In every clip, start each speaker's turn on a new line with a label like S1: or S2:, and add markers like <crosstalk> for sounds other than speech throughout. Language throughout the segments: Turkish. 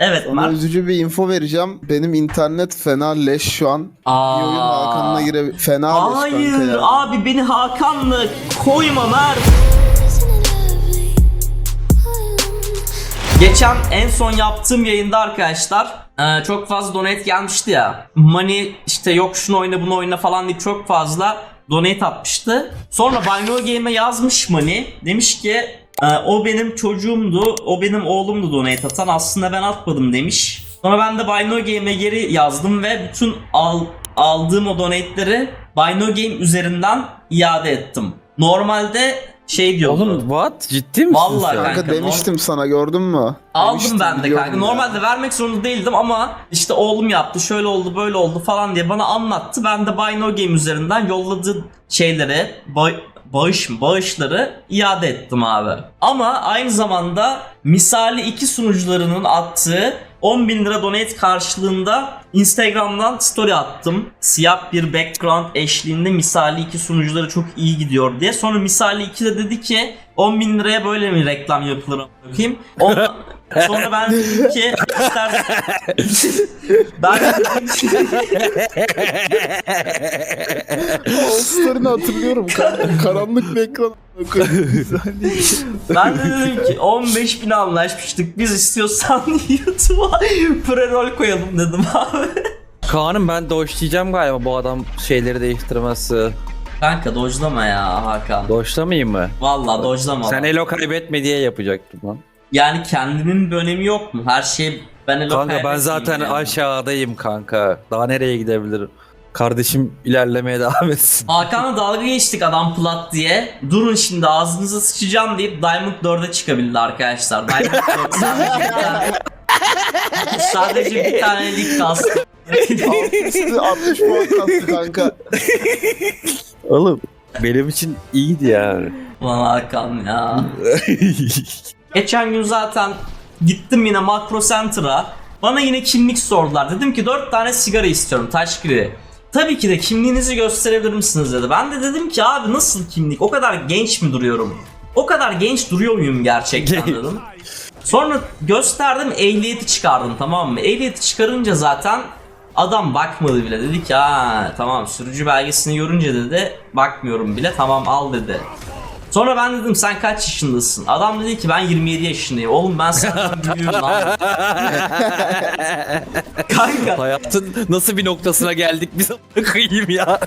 S1: Evet
S2: Ona
S1: Mert.
S2: üzücü bir info vereceğim. Benim internet fena leş şu an. Bir oyun
S1: Aa.
S2: Hakan'la gire fena leş
S1: Hayır
S2: ya.
S1: abi beni Hakan'la koyma Mert. Geçen en son yaptığım yayında arkadaşlar e, çok fazla donate gelmişti ya. Money işte yok şunu oyna bunu oyna falan deyip çok fazla donate atmıştı. Sonra Binary Game'e yazmış Money. Demiş ki o benim çocuğumdu, o benim oğlumdu donate atan aslında ben atmadım demiş. Sonra ben de Binary Game'e geri yazdım ve bütün al, aldığım o donate'leri Binary Game üzerinden iade ettim. Normalde şey diyordu.
S3: Oğlum what? Ciddi misin
S1: Vallahi
S3: sen?
S2: Kanka,
S1: kanka,
S2: demiştim sana gördün mü?
S1: Aldım
S2: Demiştim,
S1: ben de kanka.
S2: ya.
S1: Normalde vermek zorunda değildim ama işte oğlum yaptı, şöyle oldu, böyle oldu falan diye bana anlattı. Ben de Buy No Game üzerinden yolladığı şeyleri, ba- bağış mı, bağışları iade ettim abi. Ama aynı zamanda misali iki sunucularının attığı 10 bin lira donate karşılığında Instagram'dan story attım. Siyah bir background eşliğinde misali iki sunucuları çok iyi gidiyor diye. Sonra misali 2 de dedi ki 10 bin liraya böyle mi reklam yapılır bakayım. <laughs> Sonra ben dedim ki ister <laughs> ben
S2: story'ni hatırlıyorum kanka. Karanlık bir ekran.
S1: ben de dedim ki 15 bin anlaşmıştık biz istiyorsan <laughs> YouTube'a pre-roll koyalım dedim abi.
S3: Kaan'ım ben doşlayacağım galiba bu adam şeyleri değiştirmesi.
S1: Kanka dojlama ya Hakan.
S3: Doşlamayayım mı?
S1: Vallahi dojlama.
S3: Sen elo kaybetme diye yapacaktım lan.
S1: Yani kendinin bir önemi yok mu? Her şey ben elo
S3: Kanka ben zaten
S1: yani.
S3: aşağıdayım kanka. Daha nereye gidebilirim? Kardeşim ilerlemeye devam etsin.
S1: Hakan'la dalga geçtik adam plat diye. Durun şimdi ağzınıza sıçacağım deyip Diamond 4'e çıkabildi arkadaşlar. Diamond 4 sadece bir tane, sadece bir tane lig kastı.
S2: Üstü 60 puan kastı kanka.
S3: Oğlum benim için iyiydi yani.
S1: Ulan Hakan ya. <laughs> Geçen gün zaten gittim yine Makro Center'a. Bana yine kimlik sordular. Dedim ki 4 tane sigara istiyorum taşkiri. Tabii ki de kimliğinizi gösterebilir misiniz dedi. Ben de dedim ki abi nasıl kimlik? O kadar genç mi duruyorum? O kadar genç duruyor muyum gerçekten dedim. Sonra gösterdim ehliyeti çıkardım tamam mı? Ehliyeti çıkarınca zaten adam bakmadı bile. Dedi ki ha tamam sürücü belgesini görünce dedi bakmıyorum bile tamam al dedi. Sonra ben dedim sen kaç yaşındasın? Adam dedi ki ben 27 yaşındayım. Oğlum ben senden büyüğüm lan. Kanka
S3: Hayatın nasıl bir noktasına geldik biz koyayım ya.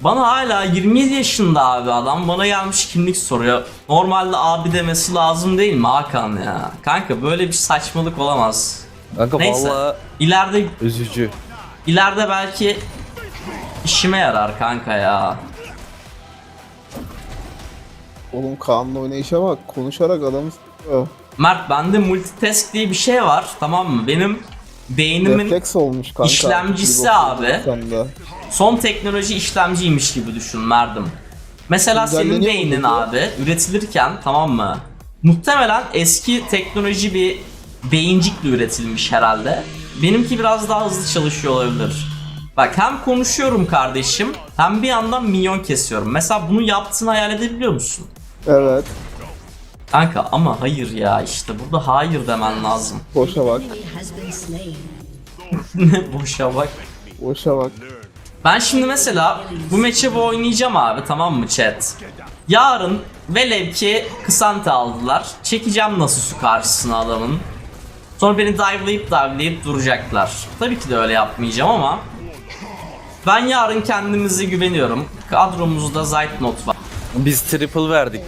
S1: bana hala 27 yaşında abi adam bana gelmiş kimlik soruyor. Normalde abi demesi lazım değil mi Hakan ya? Kanka böyle bir saçmalık olamaz.
S3: Kanka
S1: Neyse.
S3: valla
S1: İleride
S3: üzücü.
S1: ileride belki işime yarar kanka ya.
S2: Oğlum Kaan'la oynayışa bak. Konuşarak adamı s**ıyor.
S1: Mert bende multitask diye bir şey var tamam mı? Benim beynimin
S2: Refleks olmuş kanka.
S1: işlemcisi abi.
S2: sen de.
S1: son teknoloji işlemciymiş gibi düşün Merdim. Mesela senin
S2: Güncelleniyor mu
S1: beynin
S2: peki?
S1: abi üretilirken tamam mı? Muhtemelen eski teknoloji bir beyincikle üretilmiş herhalde. Benimki biraz daha hızlı çalışıyor olabilir. Bak hem konuşuyorum kardeşim hem bir yandan minyon kesiyorum. Mesela bunu yaptığını hayal edebiliyor musun?
S2: Evet.
S1: Kanka ama hayır ya işte burada hayır demen lazım. <laughs>
S2: Boşa bak.
S1: ne boşa bak.
S2: Boşa bak.
S1: Ben şimdi mesela bu maçı bu oynayacağım abi tamam mı chat? Yarın velev ki Kısante aldılar. Çekeceğim nasıl su karşısına adamın. Sonra beni dive'layıp dive'layıp duracaklar. Tabii ki de öyle yapmayacağım ama ben yarın kendimize güveniyorum. Kadromuzda Zeitnot var.
S3: Biz triple verdik.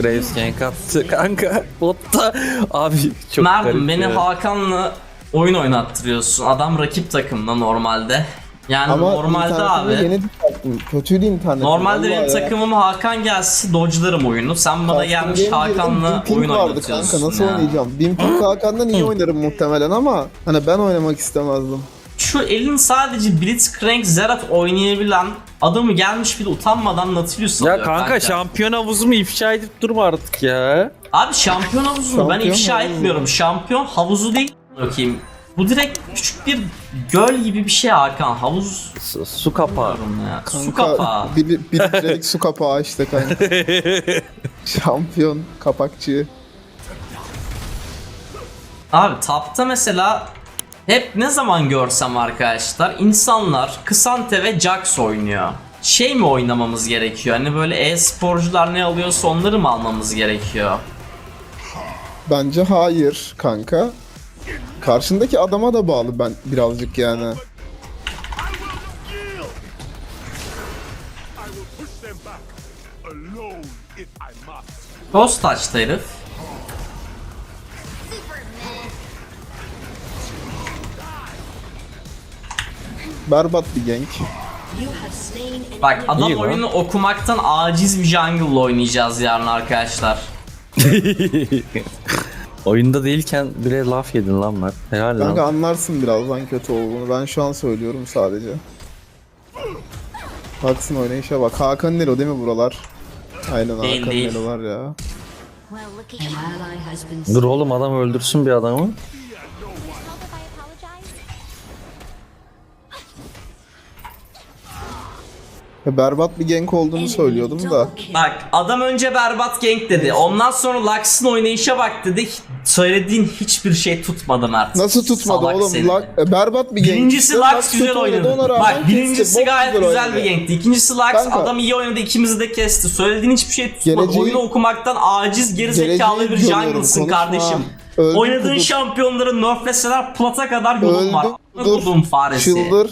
S3: Graves gank attı kanka. <laughs> Botta abi çok
S1: Merdim
S3: garip
S1: beni
S3: ya.
S1: Hakan'la oyun oynattırıyorsun. Adam rakip takımda normalde. Yani
S2: Ama
S1: normalde
S2: internetimi
S1: abi.
S2: yeni düzelttim. Kötüydü internet.
S1: Normalde benim takımım Hakan gelse dodge'larım oyunu. Sen bana gelmiş Hakan'la oyun
S2: vardı
S1: oynatıyorsun
S2: kanka nasıl
S1: ya.
S2: oynayacağım? Bin ping Hakan'dan iyi oynarım muhtemelen ama hani ben oynamak istemezdim.
S1: Şu elin sadece Blitzcrank Zerat oynayabilen adamı gelmiş bir de utanmadan Nautilus
S3: Ya
S1: alıyor
S3: kanka, şampiyon havuzumu ifşa edip durma artık ya.
S1: Abi şampiyon havuzunu ben ifşa etmiyorum. Şampiyon havuzu değil bakayım. Bu direkt küçük bir göl gibi bir şey Hakan. Havuz
S3: Su, su kapağı.
S1: ya. Su
S2: Kanka,
S1: kapağı.
S2: Bir, bir, su kapağı işte kanka. <laughs> Şampiyon kapakçı.
S1: Abi tapta mesela hep ne zaman görsem arkadaşlar insanlar Kısante ve Jax oynuyor. Şey mi oynamamız gerekiyor? Hani böyle e-sporcular ne alıyorsa onları mı almamız gerekiyor?
S2: Bence hayır kanka. Karşındaki adama da bağlı ben birazcık yani.
S4: I will push
S2: Berbat bir gank.
S1: Bak adam
S3: İyi lan.
S1: oyunu okumaktan aciz bir jungle oynayacağız yarın arkadaşlar. <laughs>
S3: Oyunda değilken bile laf yedin lan Mert. Helal
S2: Kanka
S3: lan.
S2: anlarsın birazdan kötü olduğunu. Ben şu an söylüyorum sadece. Baksın oynayışa bak. Hakan Nero değil mi buralar? Aynen
S1: Değil,
S2: Hakan
S1: değil.
S2: Nero'lar ya.
S3: Dur oğlum adam öldürsün bir adamı.
S2: Berbat bir gank olduğunu söylüyordum da.
S1: Bak adam önce berbat gank dedi. Ondan sonra Lux'ın oynayışa bak dedi. Söylediğin hiçbir şey tutmadı Mert.
S2: Nasıl tutmadı
S1: Salak
S2: oğlum?
S1: seni.
S2: La- e, berbat bir gank.
S1: Birincisi Lux
S2: kötü
S1: güzel oynadı. Bak birincisi gayet güzel bir
S2: oynadı.
S1: gankti. İkincisi Lux
S2: Kanka.
S1: adam iyi oynadı. ikimizi de kesti. Söylediğin hiçbir şey tutmadı.
S2: Geleceği-
S1: Oyunu okumaktan aciz geri zekalı bir jungle'sın kardeşim.
S2: Öldü
S1: Oynadığın
S2: kudur.
S1: şampiyonları nerfleseler plata kadar yolun
S2: Öldü,
S1: var. Kudum faresi.
S2: Çıldır.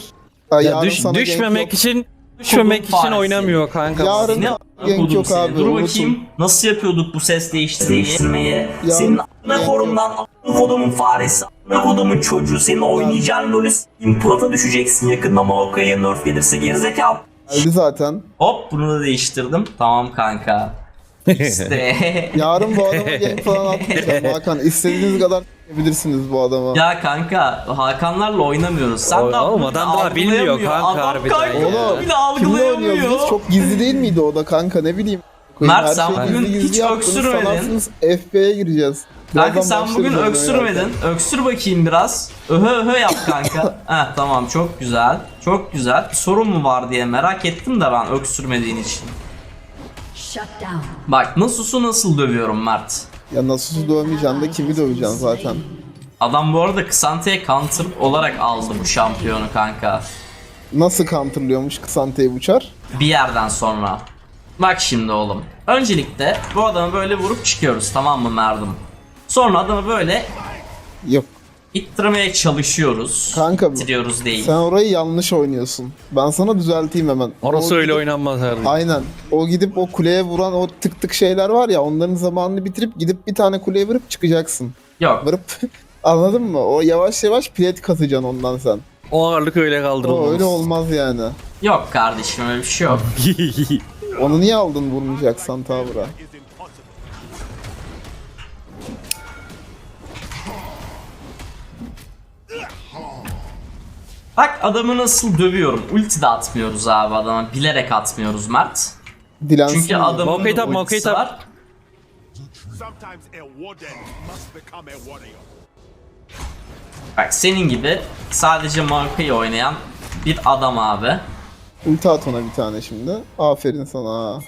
S2: Ya,
S3: düş, düşmemek
S2: yok.
S3: için düşmemek için
S1: faresi.
S3: oynamıyor kanka.
S2: Yarın-
S1: Ne
S2: Genk yok
S1: seni.
S2: abi,
S1: Dur
S2: unutun.
S1: bakayım nasıl yapıyorduk bu ses değiştirmeyi. Senin
S2: Genk
S1: korumdan ana kodumun faresi. Ana kodumun çocuğu. Senin oynayacağın LoL'ü s**eyim. Plata düşeceksin yakında Maokai'ye nerf gelirse gerizekalı.
S2: Geldi zaten.
S1: Hop bunu da değiştirdim. Tamam kanka. İşte. <laughs>
S2: Yarın bu adama <laughs> gank falan atmayacağım Hakan. İstediğiniz kadar bilirsiniz bu adama.
S1: ya kanka Hakanlarla oynamıyoruz. Sen
S3: Oğlum,
S1: daha bunu
S3: adam daha bilmiyor kanka
S1: Adam
S3: harbiden
S1: kanka
S3: ya.
S2: Oğlum,
S1: bile algılayamıyor.
S2: biz? Çok gizli değil miydi o da kanka ne bileyim.
S1: Mert, sen
S2: şeyi
S1: bugün
S2: gizli
S1: hiç öksürmedin.
S2: FB'ye gireceğiz.
S1: Kanka
S2: Birazdan
S1: sen
S2: başlarız
S1: bugün öksürmedin. Öksür bakayım biraz. Öhö öhö yap kanka. <laughs> Heh tamam çok güzel. Çok güzel. Bir sorun mu var diye merak ettim de ben öksürmediğin için.
S5: Shut down.
S1: Bak Nasus'u nasıl dövüyorum Mert.
S2: Ya nasıl dövmeyeceksin de kimi döveceksin zaten.
S1: Adam bu arada Ksante'ye counter olarak aldı bu şampiyonu kanka.
S2: Nasıl counterlıyormuş Kısante'yi uçar?
S1: Bir yerden sonra. Bak şimdi oğlum. Öncelikle bu adamı böyle vurup çıkıyoruz tamam mı Merdim? Sonra adamı böyle
S2: Yok.
S1: İttirmeye çalışıyoruz.
S2: Kanka
S1: İttiriyoruz değil.
S2: sen orayı yanlış oynuyorsun. Ben sana düzelteyim hemen.
S3: Orası
S2: O
S3: öyle
S2: gidip-
S3: oynanmaz herhalde.
S2: Aynen. O gidip o kuleye vuran o tık tık şeyler var ya onların zamanını bitirip gidip bir tane kuleye vurup çıkacaksın.
S1: Yok.
S2: Vurup <laughs> anladın mı? O yavaş yavaş plet katacaksın ondan sen.
S3: O ağırlık öyle kaldırılmaz.
S2: O öyle olmaz yani.
S1: Yok kardeşim öyle bir şey yok. <laughs>
S2: Onu niye aldın vurmayacaksan tavra?
S1: Bak adamı nasıl dövüyorum. Ulti de atmıyoruz abi adama. Bilerek atmıyoruz Mert.
S2: Dilensin.
S1: Çünkü adamın
S3: Mokayı
S1: da
S3: tap,
S1: ultisi
S3: tap.
S1: var. Bak senin gibi sadece markayı oynayan bir adam abi.
S2: Ulti at ona bir tane şimdi. Aferin sana.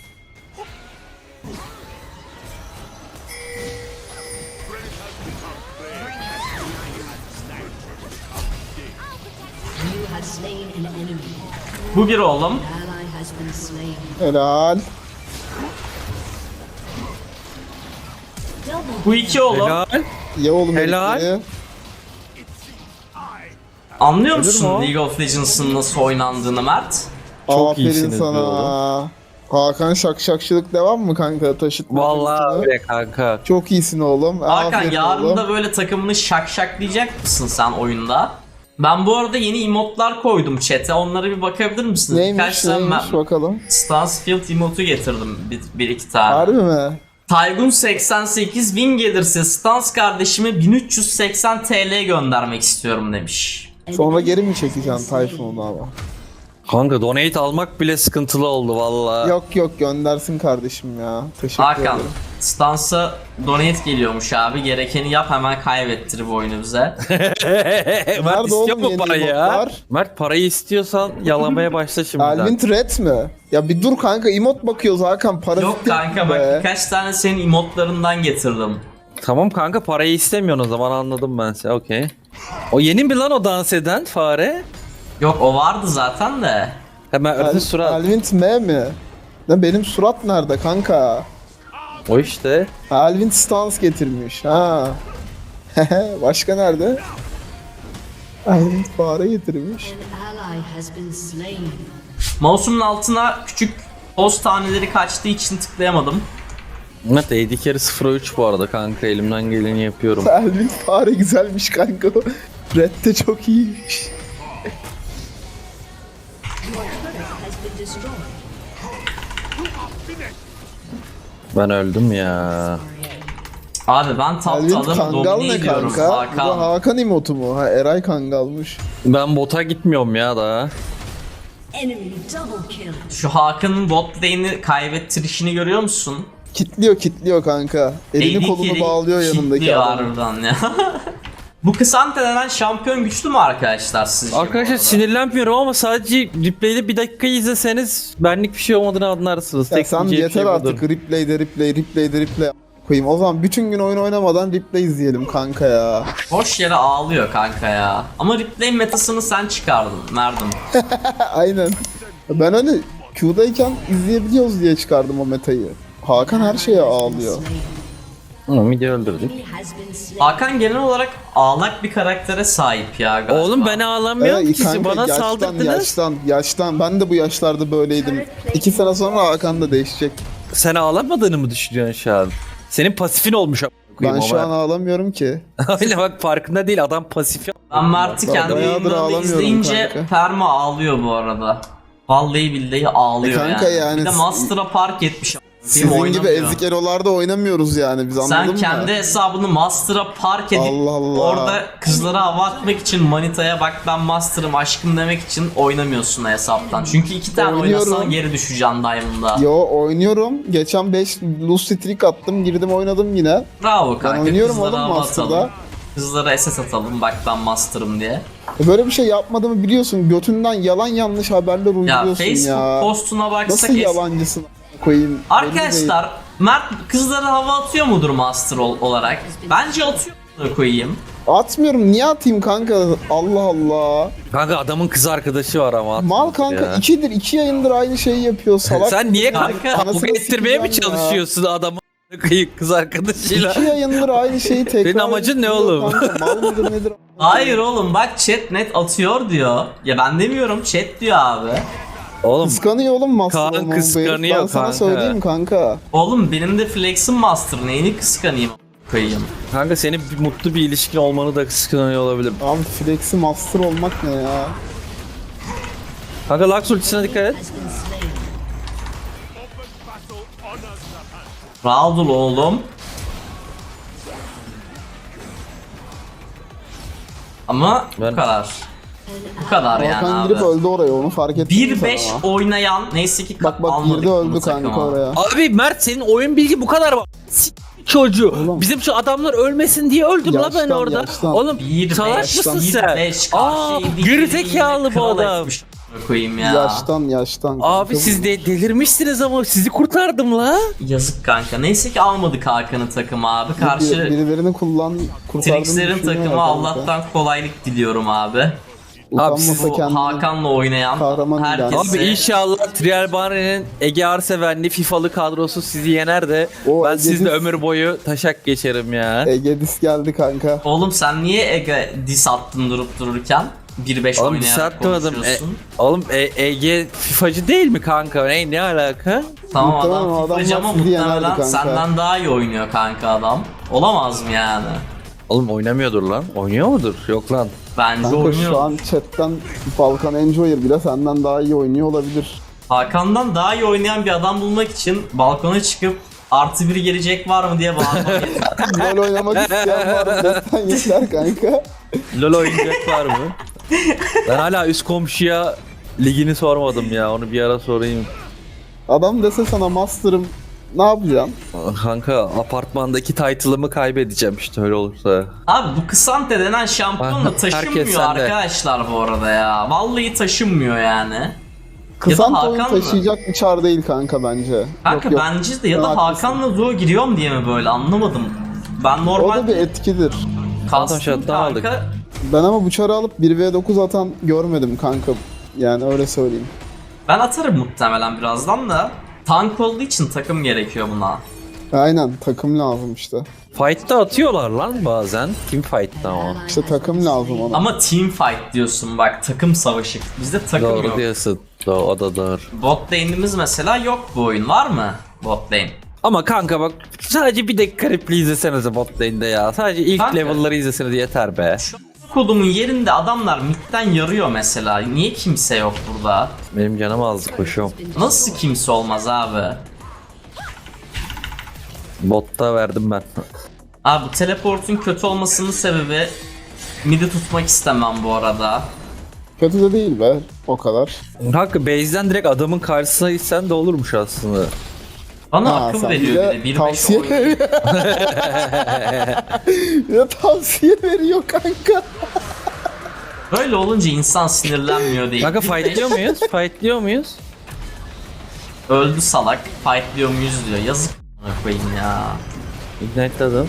S1: Bu bir oğlum.
S2: Helal.
S1: Bu iki oğlum.
S3: Helal.
S2: Ya oğlum
S3: Helal.
S1: Anlıyor
S3: Ölür
S1: musun? League of Legends'ın nasıl oynandığını Mert?
S3: Çok
S2: Aferin
S3: iyisiniz
S2: sana.
S3: oğlum.
S2: Hakan şakşakçılık devam mı kanka? Taşıtma.
S3: Vallahi öyle kanka.
S2: Çok iyisin oğlum.
S1: Hakan
S2: Aferin
S1: yarın
S2: oğlum.
S1: da böyle takımını şakşaklayacak mısın sen oyunda? Ben bu arada yeni emotlar koydum chat'e. Onlara bir bakabilir misiniz? Birkaç
S2: Neymiş
S1: tane
S2: neymiş
S1: ben
S2: bakalım.
S1: Stansfield emotu getirdim bir, bir iki tane.
S2: Harbi mi?
S1: Taygun 88 win gelirse Stans kardeşime 1380 TL göndermek istiyorum demiş.
S2: Sonra geri mi çekeceksin Tayfun'u ama?
S3: Kanka donate almak bile sıkıntılı oldu valla.
S2: Yok yok göndersin kardeşim ya. Teşekkür
S1: Hakan
S2: ederim.
S1: Stans'a donate geliyormuş abi. Gerekeni yap hemen kaybettir bu oyunu bize. <laughs>
S3: Mert
S2: Nerede
S3: istiyor
S2: oğlum
S3: mu
S2: yeni
S3: parayı ya?
S2: emotlar?
S3: Mert parayı istiyorsan yalamaya başla şimdiden.
S2: Elvin Threat mi? Ya bir dur kanka emot bakıyoruz Hakan. Parazit
S1: Yok kanka
S2: be.
S1: bak birkaç tane senin emotlarından getirdim.
S3: Tamam kanka parayı istemiyorsun o zaman anladım ben seni okey. O yeni mi lan o dans eden fare?
S1: Yok o vardı zaten de.
S3: Hemen ördü surat.
S2: Elvint M mi? Ne benim surat nerede kanka?
S3: O işte.
S2: Ha, Elvint stans getirmiş. Ha. <laughs> Başka nerede? Elvint fare getirmiş.
S1: Mouse'umun altına küçük poz taneleri kaçtığı için tıklayamadım.
S3: Evet AD carry 03 bu arada kanka elimden geleni yapıyorum. <laughs>
S2: Elvint fare güzelmiş kanka. Red de çok iyiymiş.
S3: Ben öldüm ya.
S1: Abi ben top
S2: Elvint
S1: alım
S2: Kangal
S1: domine
S2: ne
S1: ediyorum
S2: kanka? Bu da
S1: Hakan.
S2: Hakan emotu mu? Ha Eray Kangal'mış.
S3: Ben bota gitmiyorum ya daha.
S5: Enemy double kill.
S1: Şu Hakan'ın bot lane'i kaybettirişini görüyor musun?
S2: Kitliyor kitliyor kanka. Elini
S1: Elli
S2: kolunu bağlıyor yanındaki adam.
S1: harbiden ya. <laughs> Bu Kısante denen şampiyon güçlü mü arkadaşlar sizce?
S3: Arkadaşlar sinirlenmiyorum ama sadece replay'de bir dakika izleseniz benlik bir şey olmadığını anlarsınız.
S2: Ya
S3: Tek
S2: sen
S3: diyeceğim
S2: yeter
S3: şey
S2: artık
S3: budur.
S2: replay'de replay replay'de replay koyayım. O zaman bütün gün oyun oynamadan replay izleyelim kanka ya.
S1: Boş yere ağlıyor kanka ya. Ama replay metasını sen çıkardın. Nereden? <laughs>
S2: Aynen. Ben hani Q'dayken izleyebiliyoruz diye çıkardım o metayı. Hakan her şeye ağlıyor.
S3: Midi öldürdük.
S1: Hakan genel olarak ağlak bir karaktere sahip ya galiba.
S3: Oğlum ben ağlamıyorum ki siz bana
S2: yaştan,
S3: saldırdınız.
S2: yaştan, yaştan. Ben de bu yaşlarda böyleydim. İki sene sonra Hakan da değişecek.
S3: Sen ağlamadığını mı düşünüyorsun şu an? Senin pasifin olmuş a-
S2: Ben şu an ağlamıyorum ki. <laughs>
S3: Öyle bak farkında değil adam pasif.
S1: Ben Mert'i
S2: Ben
S1: kendi
S2: bayağıdır
S1: yayınlarında
S2: ağlamıyorum
S1: izleyince
S2: kanka.
S1: Perma ağlıyor bu arada. Vallahi billahi ağlıyor
S2: E kanka
S1: yani.
S2: yani
S1: Bir de Master'a park etmiş.
S2: Sizin gibi ezik elolarda oynamıyoruz yani biz anladın
S1: Sen
S2: mı?
S1: kendi hesabını Master'a park edip
S2: Allah Allah.
S1: orada kızlara hava atmak için manitaya bak ben Master'ım aşkım demek için oynamıyorsun hesaptan. Çünkü iki tane
S2: Oynuyorum.
S1: oynasan geri düşeceksin Diamond'da.
S2: Yo oynuyorum. Geçen 5 loose streak attım. Girdim oynadım yine.
S1: Bravo kanka.
S2: oynuyorum
S1: kızlara
S2: oğlum
S1: hava
S2: Master'da.
S1: atalım. Kızlara SS atalım bak ben Master'ım diye.
S2: E Böyle bir şey yapmadığımı biliyorsun. Götünden yalan yanlış haberler
S1: Ya
S2: uyduruyorsun ya.
S1: Facebook postuna baksak
S2: Nasıl
S1: es-
S2: yalancısın koyayım.
S1: Arkadaşlar Mert kızlara hava atıyor mudur Master ol- olarak? Bence atıyor koyayım.
S2: Atmıyorum. Niye atayım kanka? Allah Allah.
S3: Kanka adamın kız arkadaşı var ama.
S2: Mal kanka
S3: Ya.
S2: ikidir iki yayındır aynı şeyi yapıyor salak.
S3: Sen niye
S1: Kanka,
S3: kanka kavga
S2: anasını
S3: ettirmeye mi
S2: sikeceğim ya.
S3: çalışıyorsun adamı kız arkadaşıyla?
S2: İki yayındır aynı şeyi tekrar
S3: Senin amacın ne
S2: ediyor
S3: oğlum?
S2: Kanka. Mal mıdır nedir?
S1: Hayır oğlum bak chat net atıyor diyor. Ya ben demiyorum chat diyor abi.
S3: Oğlum
S2: Kıskanıyor oğlum Master
S3: Kaan kıskanıyor
S2: Ben sana
S3: kanka.
S2: söyleyeyim kanka.
S1: Oğlum benim de flex'im Master neyini kıskanayım koyayım.
S3: kanka senin bir mutlu bir ilişkin olmanı da kıskanıyor olabilir.
S2: Abi Flex'i Master olmak ne ya?
S3: Kanka Lux ultisine dikkat et.
S1: Rahat ol oğlum. Ama
S3: Ben-
S1: bu kadar. Bu kadar yani
S2: Hakan
S1: abi.
S2: girip öldü oraya onu fark ettim.
S1: 1-5 oynayan neyse ki
S2: Bak bak
S1: almadık
S2: girdi öldü
S1: bunu
S2: kanka
S1: takıma.
S2: oraya.
S3: Abi Mert senin oyun bilgi bu kadar var. S- çocuğu.
S2: Oğlum.
S3: Bizim şu adamlar ölmesin diye öldüm la ben
S2: Yaştan,
S3: orada.
S2: yaştan.
S3: Oğlum
S1: Bir
S3: salak
S1: beş,
S3: mısın
S1: bir
S3: sen?
S1: beş,
S3: Aa
S1: karşı yedi
S3: gerizekalı bu
S1: kral
S3: adam.
S1: etmiş koyayım ya.
S2: Yaştan yaştan.
S3: Abi
S2: kanka.
S3: siz de delirmişsiniz ama sizi kurtardım la.
S1: Yazık kanka. Neyse ki almadık Hakan'ın takımı abi.
S2: Bir-
S1: Karşı
S2: birilerini kullan kurtardığını
S1: Trixler'in
S2: düşünüyor
S1: takımı
S2: kanka.
S1: Allah'tan kolaylık diliyorum abi.
S2: Utanmasa
S1: Bu
S2: kendini.
S1: Hakan'la oynayan
S2: kahraman ilan.
S1: herkese
S3: Abi inşallah Trial Barney'nin Ege Arsevenli FIFA'lı kadrosu sizi yener de
S2: O
S3: ben
S2: Ege
S3: sizle
S2: Dis-
S3: ömür boyu taşak geçerim ya.
S2: Ege dis geldi kanka.
S1: Oğlum sen niye Ege dis attın durup dururken? 1-5
S3: Oğlum bir
S1: oynayarak
S3: saat atmadım. E,
S1: konuşuyorsun.
S3: oğlum e, Ege FIFA'cı değil mi kanka? Ne, ne alaka?
S1: Tamam
S2: Muhtemelen
S1: adam
S2: adamlar
S1: FIFA'cı ama
S2: yenerdi
S1: muhtemelen
S2: kanka.
S1: senden daha iyi oynuyor kanka adam. Olamaz mı yani?
S3: Oğlum oynamıyordur lan. Oynuyor mudur? Yok lan.
S1: Bence
S2: Kanka
S1: oynuyor.
S2: şu an chatten Balkan Enjoyer bile senden daha iyi oynuyor olabilir.
S1: Hakan'dan daha iyi oynayan bir adam bulmak için balkona çıkıp artı bir gelecek var mı diye <laughs> gerekiyor.
S2: LoL oynamak isteyen var mı? Destan yeter kanka.
S3: LoL oynayacak var mı? Ben hala üst komşuya ligini sormadım ya. Onu bir ara sorayım.
S2: Adam dese sana Master'ım ne yapacaksın?
S3: Kanka apartmandaki title'ımı kaybedeceğim işte öyle olursa.
S1: Abi bu Kısante denen şampiyonla <laughs>
S3: Herkes
S1: taşınmıyor
S3: sende.
S1: arkadaşlar bu arada ya. Vallahi taşınmıyor yani.
S2: Kısant oyun
S1: Hakan mı?
S2: taşıyacak bir çar değil kanka bence.
S1: Kanka
S2: Yok, yok.
S1: bence de ya da
S2: Sen haklısın.
S1: Hakan'la Zoe giriyorum diye mi böyle anlamadım. Ben
S2: O da bir etkidir.
S1: kastım
S3: shutdown aldık.
S1: kanka.
S2: Ben ama bu çarı alıp 1v9 atan görmedim kanka. Yani öyle söyleyeyim.
S1: Ben atarım muhtemelen birazdan da. Tank olduğu için takım gerekiyor buna.
S2: Aynen takım lazım işte.
S3: Fight'ta atıyorlar lan bazen. Team fight'ta ama.
S2: İşte takım lazım ona.
S1: Ama team fight diyorsun bak takım savaşı. Bizde takım
S3: Doğru
S1: yok.
S3: diyorsun. Doğru, o da doğru.
S1: Bot lane'imiz mesela yok bu oyun var mı? Bot lane.
S3: Ama kanka bak sadece bir dakika replay izlesenize bot lane'de ya. Sadece ilk
S1: Kanka.
S3: level'ları izleseniz yeter be.
S1: Kodumun yerinde adamlar midden yarıyor mesela. Niye kimse yok burada?
S3: Benim canım azdı koşuyorum.
S1: Nasıl kimse olmaz abi?
S3: Botta verdim ben.
S1: Abi bu teleportun kötü olmasının sebebi midi tutmak istemem bu arada.
S2: Kötü de değil be. O kadar.
S3: Kanka base'den direkt adamın karşısına gitsen de olurmuş aslında.
S1: Bana
S2: Ha,
S1: akıl
S2: sen
S1: veriyor
S2: bir de
S1: de 1-5
S2: tavsiye veriyor. <laughs> Tavsiye veriyor kanka.
S1: Böyle olunca insan sinirlenmiyor değil.
S3: Kanka
S1: 1-5
S3: fightlıyor muyuz? Fightlıyor muyuz?
S1: Öldü salak. Fightlıyor muyuz diyor. Yazık a**ına koyayım ya.
S3: Ignite'ladım.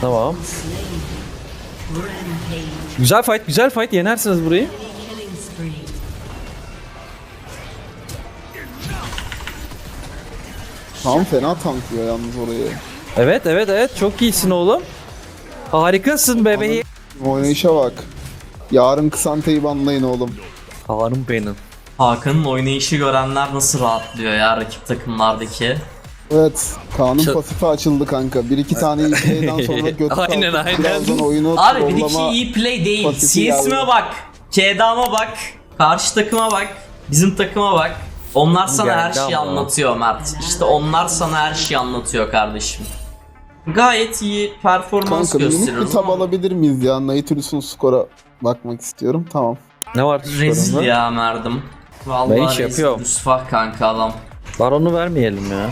S3: Tamam. Güzel fight, güzel fight. Yenersiniz burayı.
S2: Tam fena tanklıyor yalnız orayı.
S3: Evet, evet, evet. Çok iyisin oğlum. Harikasın bebeği.
S2: Oynayışa bak. Yarın Kısante'yi banlayın oğlum.
S3: Hanım benim.
S1: Hakan'ın oynayışı görenler nasıl rahatlıyor ya rakip takımlardaki.
S2: Evet. Kaan'ın
S3: Çok-
S2: pasifi açıldı kanka. Bir iki tane iyi play'den sonra <laughs> göt
S3: Aynen,
S2: kalkıp
S3: aynen.
S2: Birazdan oyunu
S1: Abi bir iki iyi play değil. CS'ime bak. Kedam'a bak. Karşı takıma bak. Bizim takıma bak. Onlar sana her
S3: geldi
S1: şeyi
S3: ama.
S1: anlatıyor Mert. İşte onlar sana her şeyi anlatıyor kardeşim. Gayet iyi performans
S2: Kanka minik bir
S1: gösteriyoruz
S2: tab
S1: ama
S2: alabilir miyiz ya? Nautilus'un skora bakmak istiyorum. Tamam.
S3: Ne var?
S1: rezil
S3: sorunda?
S1: ya Merdim. Vallahi
S3: Ben iş
S1: rezil.
S3: yapıyorum.
S1: Rüsvah kanka adam.
S3: Baronu vermeyelim ya.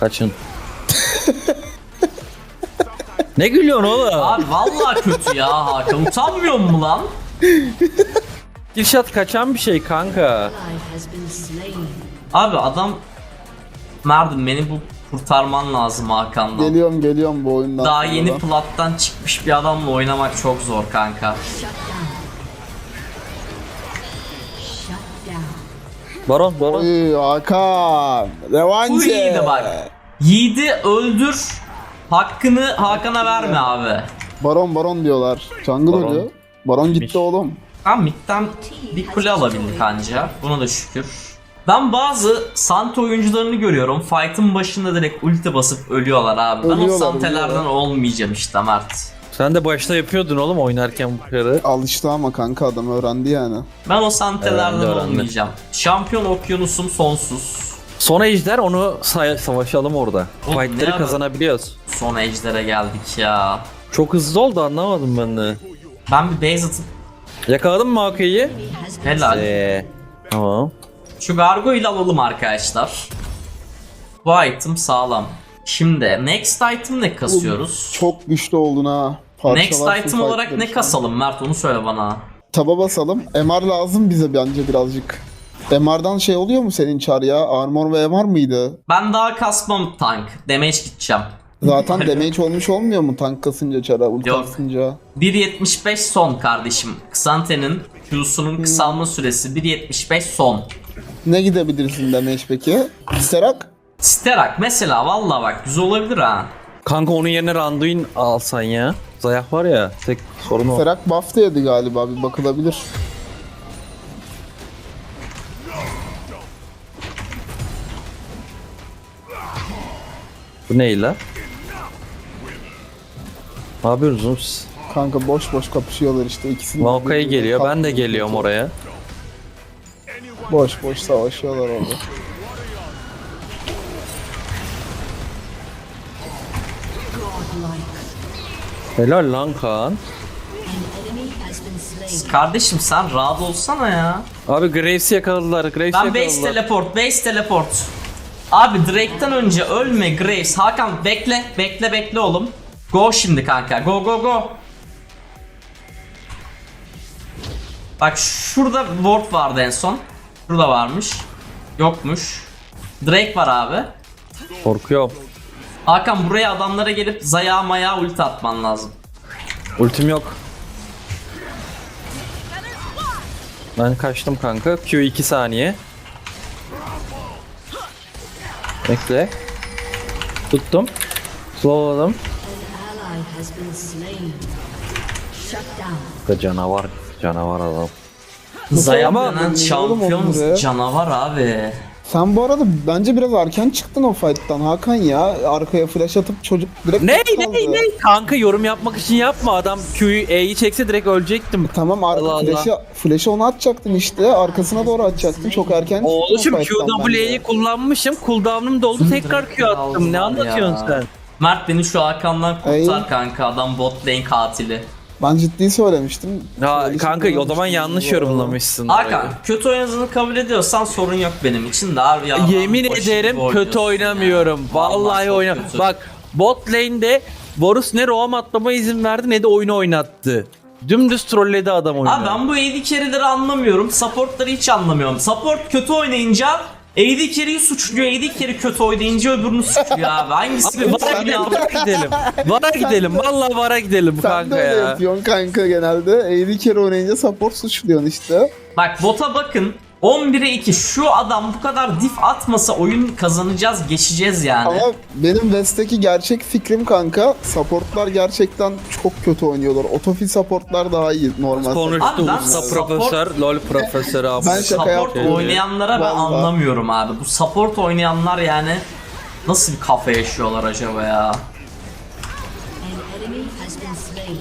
S3: Kaçın. <laughs> ne gülüyorsun oğlum?
S1: Abi vallahi kötü ya Hakan. Utanmıyor mu lan?
S3: Dilşat kaçan bir şey kanka.
S1: Abi adam Merdim beni bu kurtarman lazım Hakan'dan.
S2: Geliyorum geliyorum bu oyundan.
S1: Daha
S2: sonra
S1: yeni
S2: da.
S1: plattan çıkmış bir adamla oynamak çok zor kanka.
S3: Baron, baron.
S2: Oy Hakan.
S1: Bu
S2: Revanş.
S1: iyiydi bak. Yiğidi öldür. Hakkını Hakan'a verme abi.
S2: Baron baron diyorlar. Jungle
S3: Baron.
S2: ölüyor. Baron gitti
S3: Gitmiş.
S2: oğlum.
S1: Tam midden bir kule alabildik anca. Buna da şükür. Ben bazı Sant oyuncularını görüyorum. Fight'ın başında direkt ulti basıp ölüyorlar abi. Ben o Santelerden
S2: ölüyorlar.
S1: olmayacağım işte Mert.
S3: Sen de başta yapıyordun oğlum oynarken bu karı.
S2: Alıştı ama kanka adam öğrendi yani.
S1: Ben o Santelerden
S3: Öğrendi, öğrendi.
S1: olmayacağım. Şampiyon okyanusum sonsuz.
S3: Son ejder onu say- savaşalım orada.
S1: Oğlum,
S3: Fightleri
S1: ara-
S3: kazanabiliyoruz.
S1: Son ejdere geldik ya.
S3: Çok hızlı oldu anlamadım ben de.
S1: Ben bir base atıp
S3: Yakaladın mı
S5: been
S1: helal.
S3: Eee. Tamam.
S1: Şu Gargo ile alalım arkadaşlar. Bu item sağlam. Şimdi next item ne kasıyoruz?
S2: Çok güçlü oldun ha.
S1: Next item olarak ne
S2: an.
S1: kasalım Mert onu söyle bana.
S2: Taba basalım. MR lazım bize bence birazcık. MR'dan şey oluyor mu senin çar ya? Armor ve MR mıydı?
S1: Ben daha kasmam tank. Damage gideceğim.
S2: Zaten <laughs> damage olmuş olmuyor mu tank kasınca çara, ulti
S1: Yok.
S2: atınca?
S1: 1.75 son kardeşim. Xante'nin Q'sunun kısalma süresi 1.75 son.
S2: Ne gidebilirsin damage peki? Sterak?
S1: Sterak mesela valla bak güzel olabilir ha.
S3: Kanka onun yerine Randuin alsan ya. Zayak var ya tek sorun o.
S2: Sterak buff da yedi galiba bir bakılabilir.
S3: Bu ne la? Ne yapıyorsunuz oğlum siz?
S2: Kanka boş boş kapışıyorlar işte ikisini.
S3: Maokai
S2: birbirine
S3: geliyor ben de
S2: kaptırıyor.
S3: geliyorum oraya.
S2: Boş boş savaşıyorlar orada.
S3: Helal lan Kaan.
S1: Kardeşim sen rahat olsana ya.
S3: Abi Graves'i yakaladılar. Graves'i
S1: Ben base
S3: yakaladılar.
S1: teleport, base teleport. Abi Drake'den önce ölme Graves. Hakan bekle, bekle, bekle oğlum. Go şimdi kanka, go go go. Bak şurada ward vardı en son. Burada varmış. Yokmuş. Drake var abi.
S3: Korkuyorum.
S1: Hakan buraya adamlara gelip zaya maya ulti atman lazım.
S3: Ultim yok. Ben kaçtım kanka. Q 2 saniye. Bekle. Tuttum. Slowladım. Da canavar. Canavar adam.
S1: Zaya
S3: Ama-
S1: denen
S2: Oğlum
S1: şampiyon canavar abi.
S2: Sen bu arada bence biraz erken çıktın o fight'tan Hakan ya. Arkaya flash atıp çocuk direkt
S3: Ne ne ne? Kanka yorum yapmak için yapma. Adam Q'yu E'yi çekse direkt ölecektim.
S2: Tamam arka
S3: Allah
S2: flash'ı flash'ı ona atacaktın işte. Arkasına doğru atacaktın. Çok erken çıktın o
S3: Oğlum
S2: bence.
S3: kullanmışım. Cooldown'um doldu. Tekrar Q attım. Ne anlatıyorsun
S1: ya.
S3: sen?
S1: Mert beni şu Hakan'dan kurtar
S2: Ay.
S1: kanka adam bot lane katili.
S2: Ben ciddi söylemiştim.
S3: Ha
S2: Öyle
S3: kanka o zaman yanlış yorumlamışsın.
S1: Hakan kötü oynadığını kabul ediyorsan sorun yok benim için de abi ya.
S3: Yemin ederim kötü oynamıyorum.
S1: ya.
S3: Vallahi
S1: çok
S3: oyna.
S1: kötü.
S3: Bak bot lane'de Varus ne roam atlama izin verdi ne de oyunu oynattı. Dümdüz trolledi adam oyunu.
S1: Abi ben bu AD carry'leri anlamıyorum. Support'ları hiç anlamıyorum. Support kötü oynayınca AD carry'i suçluyor. AD carry kötü oynayınca öbürünü suçluyor abi. <laughs> Hangisi
S3: Abi
S1: bir
S3: vara gidelim, vara gidelim. Vara gidelim. Vallahi vara gidelim
S2: Sen de
S3: kanka
S2: öyle
S3: ya.
S2: yapıyorsun kanka genelde. AD carry oynayınca support suçluyorsun işte.
S1: Bak bota bakın. 11'e 2 şu adam bu kadar dif atmasa oyun kazanacağız geçeceğiz yani.
S2: Ama benim West'teki gerçek fikrim kanka supportlar gerçekten çok kötü oynuyorlar. Otofi supportlar daha iyi normal.
S3: Konuştu usta
S1: support-
S3: profesör, lol profesörü abi.
S2: Ben şaka
S1: support
S2: yapmıyorum.
S1: oynayanlara ben
S2: Vallahi.
S1: anlamıyorum abi. Bu support oynayanlar yani nasıl bir kafa yaşıyorlar acaba ya?
S5: An enemy has been slain.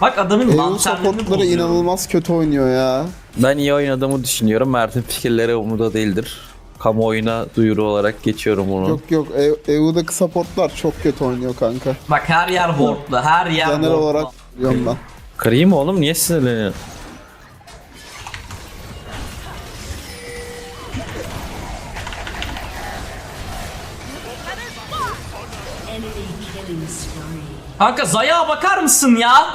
S1: Bak adamın
S2: EU
S1: lanternini
S2: supportları
S1: bozuyor.
S2: inanılmaz kötü oynuyor ya.
S3: Ben iyi oynadığımı düşünüyorum. Mert'in fikirleri umurda değildir. Kamuoyuna duyuru olarak geçiyorum onu.
S2: Yok yok E- EU'daki supportlar çok kötü oynuyor kanka.
S1: Bak her yer wardlu, her yer
S2: Genel
S1: wardlu.
S2: olarak diyorum ben.
S3: Kırayım mı oğlum? Niye sinirleniyorsun?
S1: Kanka Zaya bakar mısın ya?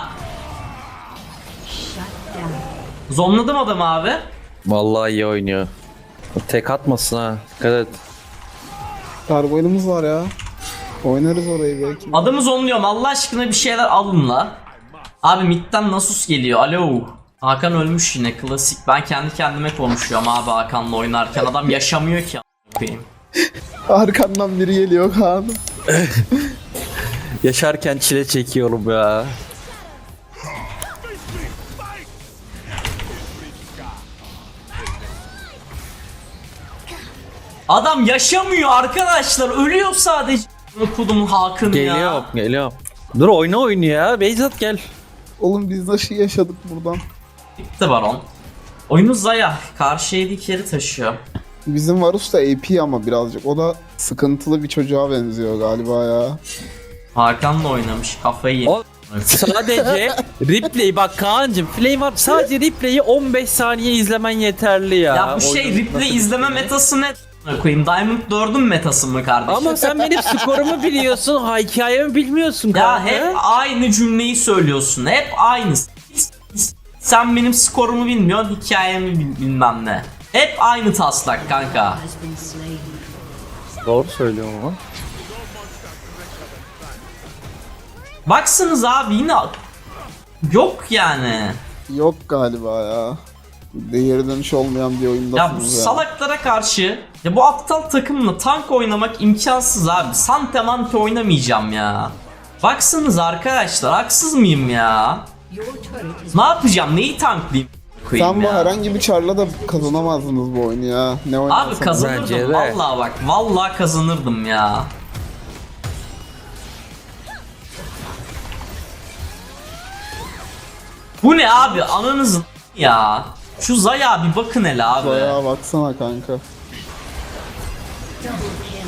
S1: Zonladım adamı abi.
S3: Vallahi iyi oynuyor. Tek atmasın ha. Dikkat et.
S2: Karboylumuz var ya. Oynarız orayı belki.
S1: Adamı zonluyorum Allah aşkına bir şeyler alın la. Abi midden Nasus geliyor alo. Hakan ölmüş yine klasik. Ben kendi kendime konuşuyorum abi Hakan'la oynarken. Adam yaşamıyor ki koyayım.
S2: Arkandan biri geliyor Kaan. <laughs>
S3: Yaşarken çile çekiyorum ya.
S1: Adam yaşamıyor arkadaşlar. Ölüyor sadece. Okudum Hakan ya.
S3: Geliyorum, geliyorum. Dur oyna oyunu ya. Beyzat gel.
S2: Oğlum biz nasıl yaşadık buradan?
S1: Bitti baron. Oyunu Zaya. Karşı yedi taşıyor.
S2: Bizim Varus da AP ama birazcık. O da sıkıntılı bir çocuğa benziyor galiba ya.
S1: Hakan'la oynamış kafayı yedi.
S3: O- Sadece replay bak Kaan'cım Flame up sadece replay'i 15 saniye izlemen yeterli ya.
S1: Ya bu şey
S3: Oyunun
S1: replay
S3: nasıl-
S1: izleme metası ne? Koyayım Diamond 4'ün metası mı kardeşim?
S3: Ama sen benim <laughs> skorumu biliyorsun, hikayemi bilmiyorsun
S1: Ya
S3: kanka.
S1: hep aynı cümleyi söylüyorsun. Hep aynı. Sen benim skorumu bilmiyorsun, hikayemi bil- bilmem ne. Hep aynı taslak kanka.
S3: Doğru söylüyorum ama.
S1: Baksınız abi yine yok yani.
S2: Yok galiba ya. Değeri dönüş olmayan bir
S1: Ya bu
S2: oyundasınız ya.
S1: salaklara karşı ya bu aptal takımla tank oynamak imkansız abi. Sante mante oynamayacağım ya. Baksanız arkadaşlar haksız mıyım ya? Ne yapacağım? Neyi tanklayayım?
S2: Sen bu
S1: ya?
S2: herhangi bir çarla da kazanamazdınız bu oyunu ya. Ne.
S1: Abi kazanırdım vallahi bak vallahi kazanırdım ya. Bu ne abi ananızın ya. Şu Zaya bir bakın hele abi.
S2: Bayağı baksana kanka.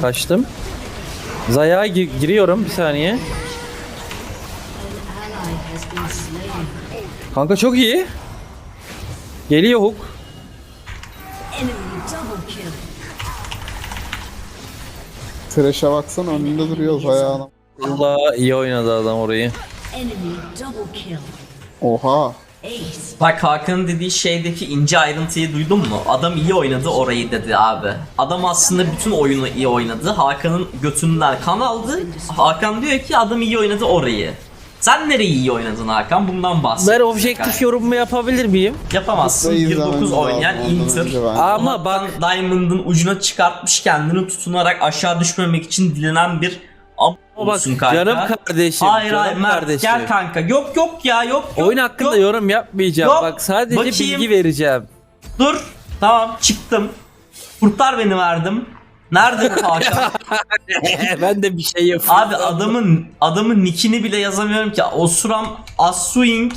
S3: Kaçtım. Zaya gi- giriyorum bir saniye. Kanka çok iyi. Geliyor hook.
S2: Thresh'e baksana önünde duruyor ayağına.
S3: Vallahi iyi oynadı adam orayı.
S2: Oha.
S1: Bak Hakan'ın dediği şeydeki ince ayrıntıyı duydun mu? Adam iyi oynadı orayı dedi abi. Adam aslında bütün oyunu iyi oynadı. Hakan'ın götünden kan aldı. Hakan diyor ki adam iyi oynadı orayı. Sen nereyi iyi oynadın Hakan? Bundan bahset.
S3: Ben objektif yorum yorum muyum?
S1: Yapamazsın.
S2: Burayı
S1: 1.9
S2: izlememiz
S1: oynayan
S2: lazım ondan
S1: Inter.
S3: Ama bak
S1: Diamond'ın ucuna çıkartmış kendini tutunarak aşağı düşmemek için dilenen bir
S3: Ama bak
S1: olsun kanka.
S3: canım kardeşim.
S1: Hayır
S3: canım
S1: hayır Mert
S3: kardeşim.
S1: gel kanka. Yok yok ya yok yok.
S3: Oyun hakkında
S1: yok.
S3: yorum yapmayacağım.
S1: Yok.
S3: Bak sadece
S1: Bakayım.
S3: bilgi vereceğim.
S1: Dur. Tamam çıktım. Kurtar beni verdim. Nerede bu <laughs> Hakan? <laughs>
S3: ben de bir şey yapayım.
S1: Abi adamın adamın nickini bile yazamıyorum ki. Osuram Asuing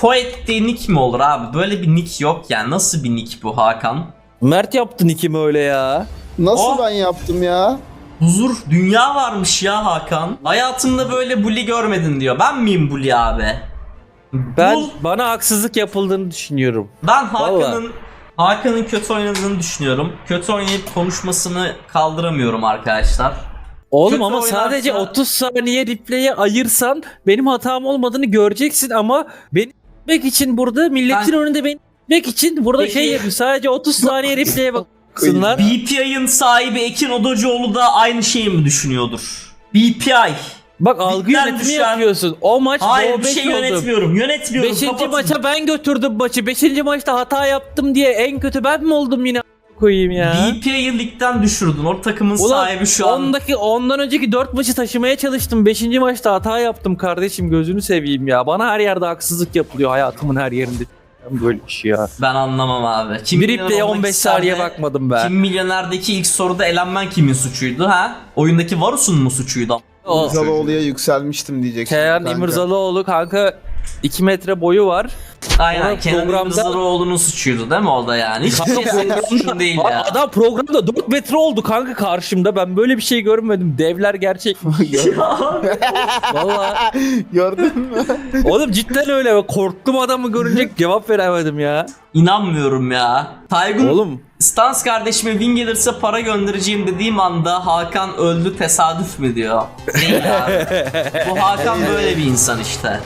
S1: Poet diye nick mi olur abi? Böyle bir nick yok yani. Nasıl bir nick bu Hakan?
S3: Mert yaptın ikimi öyle ya.
S2: Nasıl
S1: O-
S2: ben yaptım ya?
S1: Huzur dünya varmış ya Hakan. Hayatımda böyle bully görmedin diyor. Ben miyim bully abi?
S3: Ben
S1: Bul.
S3: bana haksızlık yapıldığını düşünüyorum.
S1: Ben Hakan'ın Hakan'ın kötü oynadığını düşünüyorum. Kötü oynayıp konuşmasını kaldıramıyorum arkadaşlar.
S3: Oğlum
S1: Kötü
S3: ama
S1: oynarsa-
S3: sadece 30 saniye replay'e ayırsan benim hatam olmadığını göreceksin ama beni <laughs> için burada milletin
S1: Ben-
S3: önünde beni <laughs> için burada
S1: Peki.
S3: şey yapıyor. Sadece 30 <laughs> saniye replay'e baksınlar.
S1: BPI'ın sahibi Ekin Odacıoğlu da aynı şeyi mi düşünüyordur? BPI.
S3: Bak algı
S1: Bitten
S3: yönetimi
S1: düşen-
S3: yapıyorsun. O maç
S1: Hayır bir şey
S3: oldu.
S1: yönetmiyorum. Yönetmiyorum.
S3: Beşinci
S1: Kapatın.
S3: maça ben götürdüm maçı. Beşinci maçta hata yaptım diye en kötü ben mi oldum yine koyayım ya?
S1: BPI'yi ligden düşürdün. O takımın
S3: Ulan
S1: sahibi şu an.
S3: ondaki, ondan önceki 4 maçı taşımaya çalıştım. 5. maçta hata yaptım kardeşim gözünü seveyim ya. Bana her yerde haksızlık yapılıyor hayatımın her yerinde. Ben böyle bir şey ya.
S1: Ben anlamam abi. Kim
S3: Bir
S1: Milyoner
S3: replay'e
S1: olmak
S3: 15
S1: ister
S3: saniye bakmadım ben.
S1: Kim Milyoner'deki ilk soruda elenmen kimin suçuydu ha? Oyundaki Varus'un mu suçuydu?
S3: O
S2: yükselmiştim diyeceksin.
S3: Kenan
S2: kanka.
S3: İmirzalıoğlu kanka 2 metre boyu var.
S1: Aynen
S3: Sonra
S1: Kenan
S3: programda-
S1: İmirzalıoğlu'nun suçuydu değil mi o da yani? Hiçbir şey senin suçun değil ya.
S3: Adam programda 4 metre oldu kanka karşımda. Ben böyle bir şey görmedim. Devler gerçek. <laughs> <laughs> Vallahi
S2: Gördün mü?
S3: oğlum cidden öyle. Korktum adamı görünce <laughs> cevap veremedim ya.
S1: İnanmıyorum ya. Taygun
S3: Oğlum
S1: Stans kardeşime win gelirse para göndereceğim dediğim anda Hakan öldü tesadüf mü diyor. Değil abi. Bu Hakan böyle bir insan işte.